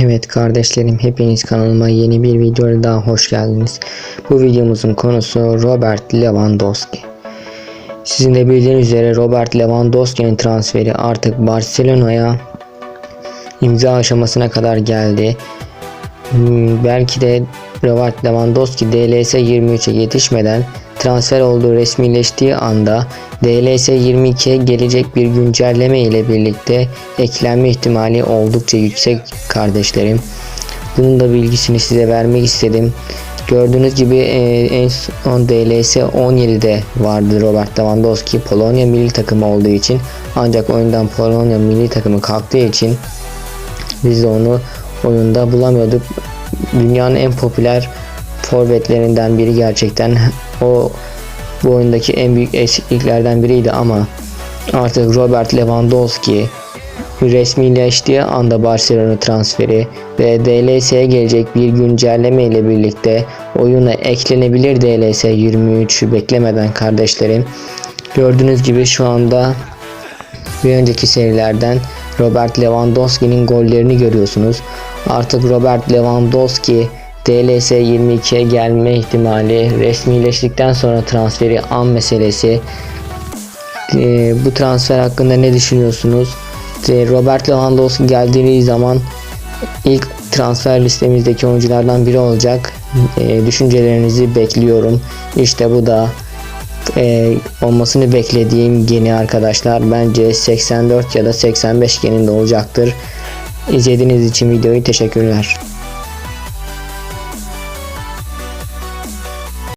Evet kardeşlerim hepiniz kanalıma yeni bir videoya daha hoş geldiniz. Bu videomuzun konusu Robert Lewandowski. Sizin de bildiğiniz üzere Robert Lewandowski'nin transferi artık Barcelona'ya imza aşamasına kadar geldi. Hmm, Belki de Robert Lewandowski DLS 23'e yetişmeden transfer olduğu resmileştiği anda DLS 22'ye gelecek bir güncelleme ile birlikte eklenme ihtimali oldukça yüksek kardeşlerim. Bunun da bilgisini size vermek istedim. Gördüğünüz gibi e, en son DLS 17'de vardı Robert Lewandowski Polonya milli takımı olduğu için ancak oyundan Polonya milli takımı kalktığı için biz de onu oyunda bulamıyorduk. Dünyanın en popüler forvetlerinden biri gerçekten. O bu oyundaki en büyük eksikliklerden biriydi ama artık Robert Lewandowski resmileştiği anda Barcelona transferi ve DLS'ye gelecek bir güncelleme ile birlikte oyuna eklenebilir DLS 23 beklemeden kardeşlerim. Gördüğünüz gibi şu anda bir önceki serilerden Robert Lewandowski'nin gollerini görüyorsunuz. Artık Robert Lewandowski DLS 22'ye gelme ihtimali resmileştikten sonra transferi an meselesi. Ee, bu transfer hakkında ne düşünüyorsunuz? Ee, Robert Lewandowski geldiği zaman ilk transfer listemizdeki oyunculardan biri olacak. Ee, düşüncelerinizi bekliyorum. İşte bu da e, olmasını beklediğim geni arkadaşlar. Bence 84 ya da 85 geninde olacaktır. İzlediğiniz için videoyu teşekkürler.